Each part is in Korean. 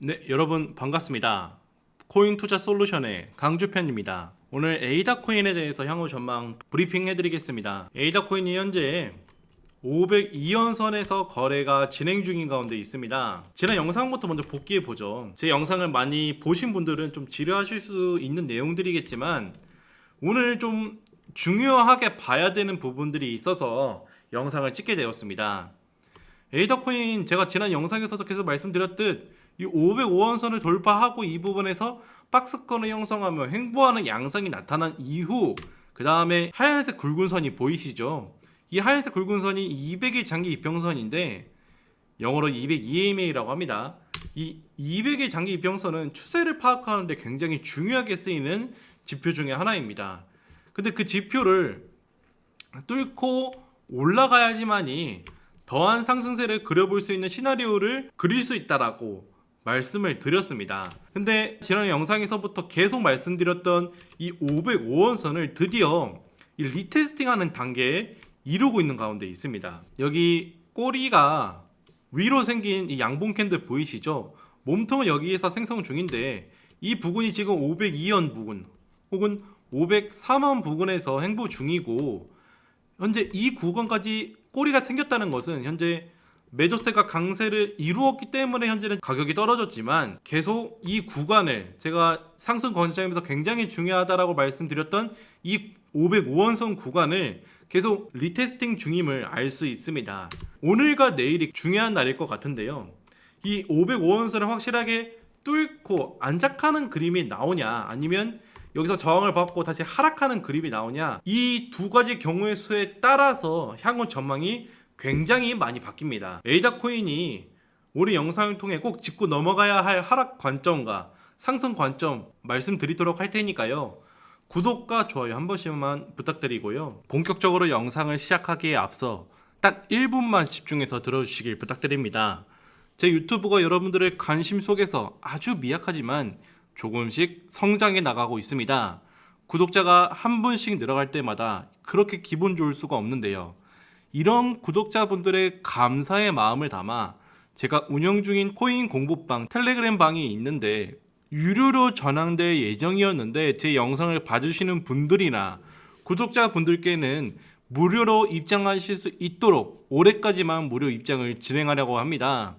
네, 여러분 반갑습니다. 코인 투자 솔루션의 강주편입니다. 오늘 에이다 코인에 대해서 향후 전망 브리핑 해드리겠습니다. 에이다 코인이 현재 502원 선에서 거래가 진행 중인 가운데 있습니다. 지난 영상부터 먼저 복귀해 보죠. 제 영상을 많이 보신 분들은 좀 지루하실 수 있는 내용들이겠지만 오늘 좀 중요하게 봐야 되는 부분들이 있어서 영상을 찍게 되었습니다. 에이더 코인 제가 지난 영상에서도 계속 말씀드렸듯 이 505원선을 돌파하고 이 부분에서 박스권을 형성하며 횡보하는 양상이 나타난 이후 그 다음에 하얀색 굵은 선이 보이시죠? 이 하얀색 굵은 선이 200일 장기 이평선인데 영어로 202AMA라고 합니다. 이 200일 장기 이평선은 추세를 파악하는데 굉장히 중요하게 쓰이는 지표 중에 하나입니다. 근데 그 지표를 뚫고 올라가야지만이 더한 상승세를 그려볼 수 있는 시나리오를 그릴 수 있다라고 말씀을 드렸습니다. 근데 지난 영상에서부터 계속 말씀드렸던 이 505원 선을 드디어 이 리테스팅하는 단계에 이루고 있는 가운데 있습니다. 여기 꼬리가 위로 생긴 이 양봉 캔들 보이시죠? 몸통은 여기에서 생성 중인데 이 부분이 지금 502원 부분 혹은 503원 부근에서 행보 중이고 현재 이 구간까지 꼬리가 생겼다는 것은 현재 매도세가 강세를 이루었기 때문에 현재는 가격이 떨어졌지만 계속 이 구간을 제가 상승 관점에서 굉장히 중요하다라고 말씀드렸던 이 505원선 구간을 계속 리테스팅 중임을 알 수 있습니다. 오늘과 내일이 중요한 날일 것 같은데요. 이 505원선을 확실하게 뚫고 안착하는 그림이 나오냐 아니면 여기서 저항을 받고 다시 하락하는 그림이 나오냐 이 두 가지 경우의 수에 따라서 향후 전망이 굉장히 많이 바뀝니다. 에이다 코인이 우리 영상을 통해 꼭 짚고 넘어가야 할 하락 관점과 상승 관점 말씀드리도록 할 테니까요. 구독과 좋아요 한 번씩만 부탁드리고요. 본격적으로 영상을 시작하기에 앞서 딱 1분만 집중해서 들어주시길 부탁드립니다. 제 유튜브가 여러분들의 관심 속에서 아주 미약하지만 조금씩 성장해 나가고 있습니다. 구독자가 한 분씩 늘어갈 때마다 그렇게 기분 좋을 수가 없는데요. 이런 구독자분들의 감사의 마음을 담아 제가 운영 중인 코인 공부방 텔레그램 방이 있는데 유료로 전환될 예정이었는데 제 영상을 봐주시는 분들이나 구독자분들께는 무료로 입장하실 수 있도록 올해까지만 무료 입장을 진행하려고 합니다.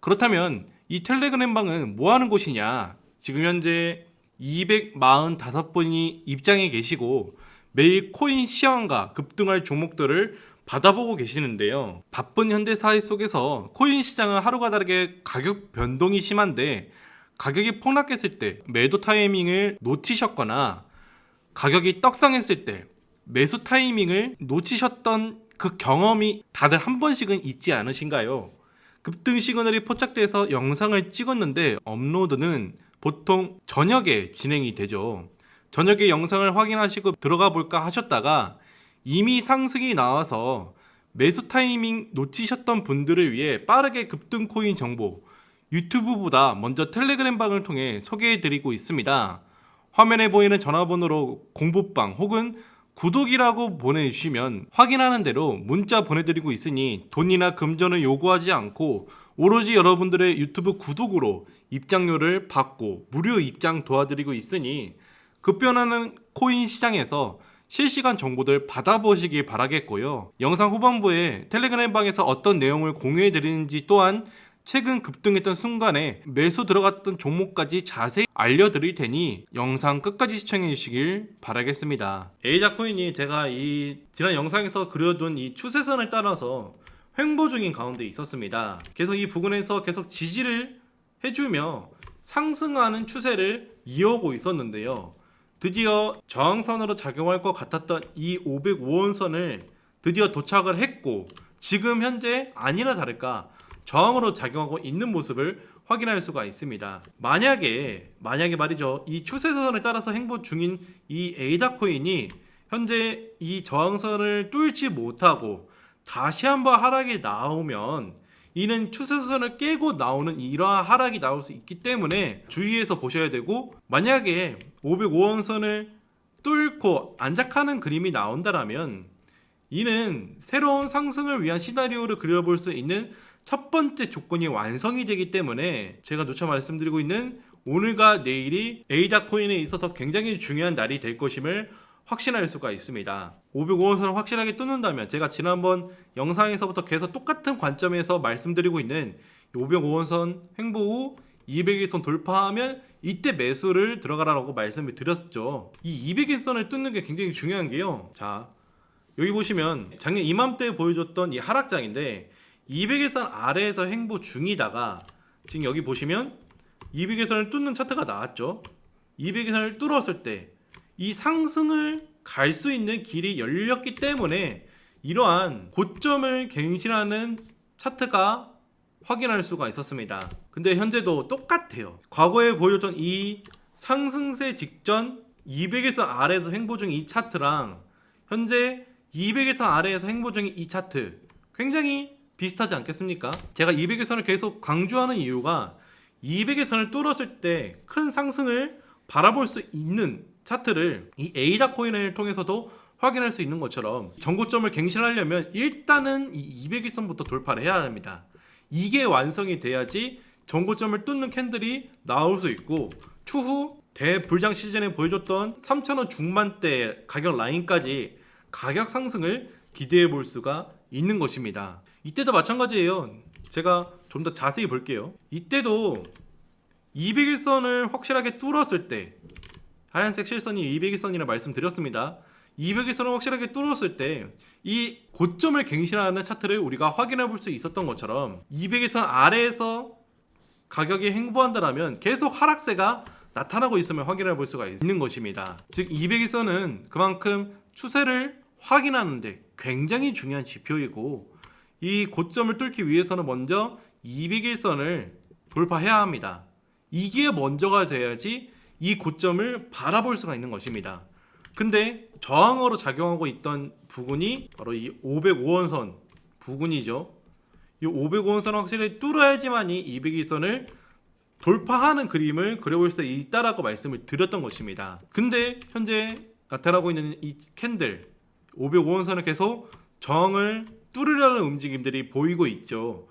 그렇다면 이 텔레그램 방은 뭐 하는 곳이냐? 지금 현재 245분이 입장해 계시고 매일 코인 시황과 급등할 종목들을 받아보고 계시는데요. 바쁜 현대 사회 속에서 코인 시장은 하루가 다르게 가격 변동이 심한데 가격이 폭락했을 때 매도 타이밍을 놓치셨거나 가격이 떡상했을 때 매수 타이밍을 놓치셨던 그 경험이 다들 한 번씩은 있지 않으신가요? 급등 시그널이 포착돼서 영상을 찍었는데 업로드는 보통 저녁에 진행이 되죠. 저녁에 영상을 확인하시고 들어가 볼까 하셨다가 이미 상승이 나와서 매수 타이밍 놓치셨던 분들을 위해 빠르게 급등 코인 정보 유튜브보다 먼저 텔레그램 방을 통해 소개해 드리고 있습니다. 화면에 보이는 전화번호로 공부방 혹은 구독이라고 보내주시면 확인하는 대로 문자 보내드리고 있으니 돈이나 금전을 요구하지 않고 오로지 여러분들의 유튜브 구독으로 입장료를 받고 무료 입장 도와드리고 있으니 급변하는 코인 시장에서 실시간 정보들 받아보시길 바라겠고요. 영상 후반부에 텔레그램 방에서 어떤 내용을 공유해 드리는지 또한 최근 급등했던 순간에 매수 들어갔던 종목까지 자세히 알려드릴 테니 영상 끝까지 시청해 주시길 바라겠습니다. 에이자 코인이 제가 이 지난 영상에서 그려둔 이 추세선을 따라서 횡보 중인 가운데 있었습니다. 계속 이 부분에서 계속 지지를 해주며 상승하는 추세를 이어오고 있었는데요. 드디어 저항선으로 작용할 것 같았던 이 505원선을 드디어 도착을 했고 지금 현재 아니나 다를까 저항으로 작용하고 있는 모습을 확인할 수가 있습니다. 만약에 만약에 말이죠. 이 추세선을 따라서 행보 중인 이 에이다 코인이 현재 이 저항선을 뚫지 못하고 다시 한번 하락이 나오면 이는 추세선을 깨고 나오는 이러한 하락이 나올 수 있기 때문에 주의해서 보셔야 되고 만약에 505원선을 뚫고 안착하는 그림이 나온다라면 이는 새로운 상승을 위한 시나리오를 그려볼 수 있는 첫 번째 조건이 완성이 되기 때문에 제가 누차 말씀드리고 있는 오늘과 내일이 에이다 코인에 있어서 굉장히 중요한 날이 될 것임을 확신할 수가 있습니다. 505원선을 확실하게 뚫는다면 제가 지난번 영상에서부터 계속 똑같은 관점에서 말씀드리고 있는 505원선 횡보 후 200일선 돌파하면 이때 매수를 들어가라고 말씀을 드렸죠. 이 200일선을 뚫는 게 굉장히 중요한 게요. 자, 여기 보시면 작년 이맘때 보여줬던 이 하락장인데 200일선 아래에서 횡보 중이다가 지금 여기 보시면 200일선을 뚫는 차트가 나왔죠. 200일선을 뚫었을 때 이 상승을 갈 수 있는 길이 열렸기 때문에 이러한 고점을 갱신하는 차트가 확인할 수가 있었습니다. 근데 현재도 똑같아요. 과거에 보여줬던 이 상승세 직전 200일선 아래에서 횡보 중인 이 차트랑 현재 200일선 아래에서 횡보 중인 이 차트 굉장히 비슷하지 않겠습니까? 제가 200일선을 계속 강조하는 이유가 200일선을 뚫었을 때 큰 상승을 바라볼 수 있는 차트를 이 에이다 코인을 통해서도 확인할 수 있는 것처럼 전고점을 갱신하려면 일단은 이 200일선부터 돌파를 해야 합니다. 이게 완성이 돼야지 전고점을 뚫는 캔들이 나올 수 있고 추후 대불장 시즌에 보여줬던 3,000원 중반대 가격 라인까지 가격 상승을 기대해 볼 수가 있는 것입니다. 이때도 마찬가지예요. 제가 좀 더 자세히 볼게요. 이때도 200일선을 확실하게 뚫었을 때 하얀색 실선이 200일선이라 말씀드렸습니다. 200일선을 확실하게 뚫었을 때 이 고점을 갱신하는 차트를 우리가 확인해 볼 수 있었던 것처럼 200일선 아래에서 가격이 횡보한다면 계속 하락세가 나타나고 있음을 확인해 볼 수가 있는 것입니다. 즉 200일선은 그만큼 추세를 확인하는데 굉장히 중요한 지표이고 이 고점을 뚫기 위해서는 먼저 200일선을 돌파해야 합니다. 이게 먼저가 돼야지 이 고점을 바라볼 수가 있는 것입니다. 근데 저항으로 작용하고 있던 부분이 바로 이 505원선 부근이죠. 이 505원선을 확실히 뚫어야지만 이 200일선을 돌파하는 그림을 그려볼 수 있다라고 말씀을 드렸던 것입니다. 근데 현재 나타나고 있는 이 캔들 505원선을 계속 저항을 뚫으려는 움직임들이 보이고 있죠.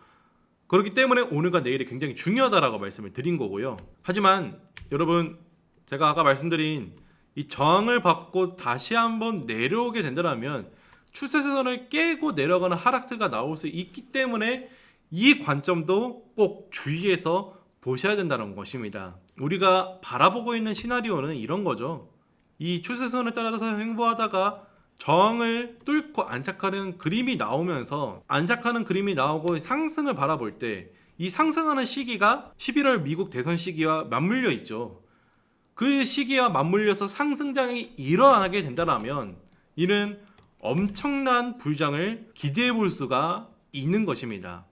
그렇기 때문에 오늘과 내일이 굉장히 중요하다라고 말씀을 드린 거고요. 하지만 여러분 제가 아까 말씀드린 이 저항을 받고 다시 한번 내려오게 된다면 추세선을 깨고 내려가는 하락세가 나올 수 있기 때문에 이 관점도 꼭 주의해서 보셔야 된다는 것입니다. 우리가 바라보고 있는 시나리오는 이런 거죠. 이 추세선을 따라서 횡보하다가 저항을 뚫고 안착하는 그림이 나오면서 안착하는 그림이 나오고 상승을 바라볼 때 이 상승하는 시기가 11월 미국 대선 시기와 맞물려 있죠. 그 시기와 맞물려서 상승장이 일어나게 된다면 이는 엄청난 불장을 기대해 볼 수가 있는 것입니다.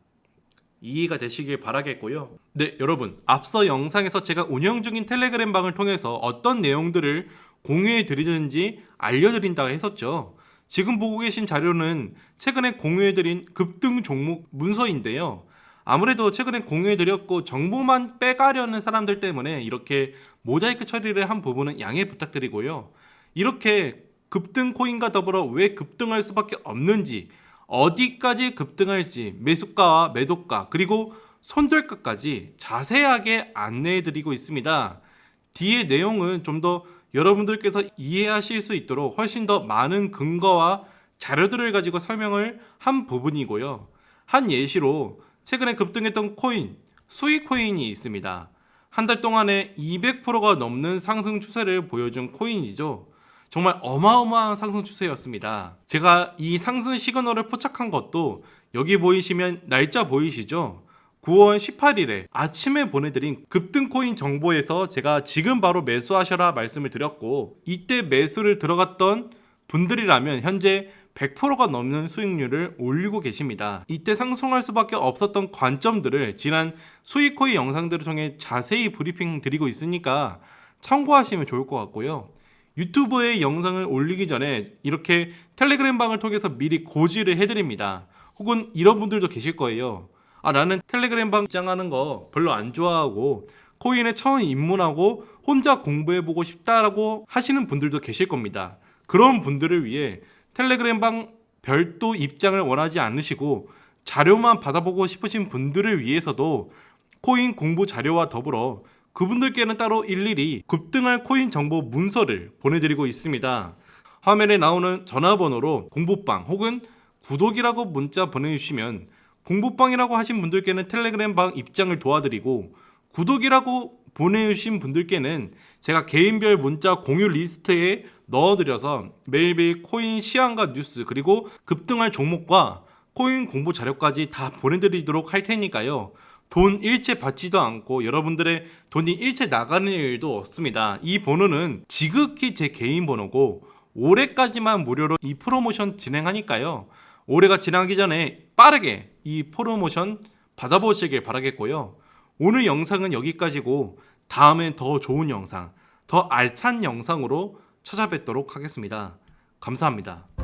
이해가 되시길 바라겠고요. 네, 여러분. 앞서 영상에서 제가 운영 중인 텔레그램 방을 통해서 어떤 내용들을 공유해 드리는지 알려드린다고 했었죠. 지금 보고 계신 자료는 최근에 공유해 드린 급등 종목 문서인데요. 아무래도 최근에 공유해 드렸고 정보만 빼가려는 사람들 때문에 이렇게 모자이크 처리를 한 부분은 양해 부탁드리고요. 이렇게 급등 코인과 더불어 왜 급등할 수밖에 없는지 어디까지 급등할지 매수가와 매도가 그리고 손절가까지 자세하게 안내해 드리고 있습니다. 뒤에 내용은 좀 더 여러분들께서 이해하실 수 있도록 훨씬 더 많은 근거와 자료들을 가지고 설명을 한 부분이고요. 한 예시로 최근에 급등했던 코인 수익 코인이 있습니다. 한 달 동안에 200%가 넘는 상승 추세를 보여준 코인이죠. 정말 어마어마한 상승 추세였습니다. 제가 이 상승 시그널을 포착한 것도 여기 보이시면 날짜 보이시죠? 9월 18일에 아침에 보내드린 급등 코인 정보에서 제가 지금 바로 매수하셔라 말씀을 드렸고 이때 매수를 들어갔던 분들이라면 현재 100%가 넘는 수익률을 올리고 계십니다. 이때 상승할 수밖에 없었던 관점들을 지난 수익 코인 영상들을 통해 자세히 브리핑 드리고 있으니까 참고하시면 좋을 것 같고요. 유튜브에 영상을 올리기 전에 이렇게 텔레그램 방을 통해서 미리 고지를 해드립니다. 혹은 이런 분들도 계실 거예요. 아 나는 텔레그램 방 입장하는 거 별로 안 좋아하고 코인에 처음 입문하고 혼자 공부해보고 싶다라고 하시는 분들도 계실 겁니다. 그런 분들을 위해 텔레그램 방 별도 입장을 원하지 않으시고 자료만 받아보고 싶으신 분들을 위해서도 코인 공부 자료와 더불어 그분들께는 따로 일일이 급등할 코인 정보 문서를 보내드리고 있습니다. 화면에 나오는 전화번호로 공부방 혹은 구독이라고 문자 보내주시면 공부방이라고 하신 분들께는 텔레그램 방 입장을 도와드리고 구독이라고 보내주신 분들께는 제가 개인별 문자 공유 리스트에 넣어드려서 매일매일 코인 시황과 뉴스 그리고 급등할 종목과 코인 공부 자료까지 다 보내드리도록 할 테니까요. 돈 일체 받지도 않고 여러분들의 돈이 일체 나가는 일도 없습니다. 이 번호는 지극히 제 개인 번호고 올해까지만 무료로 이 프로모션 진행하니까요. 올해가 지나기 전에 빠르게 이 프로모션 받아보시길 바라겠고요. 오늘 영상은 여기까지고 다음엔 더 좋은 영상, 더 알찬 영상으로 찾아뵙도록 하겠습니다. 감사합니다.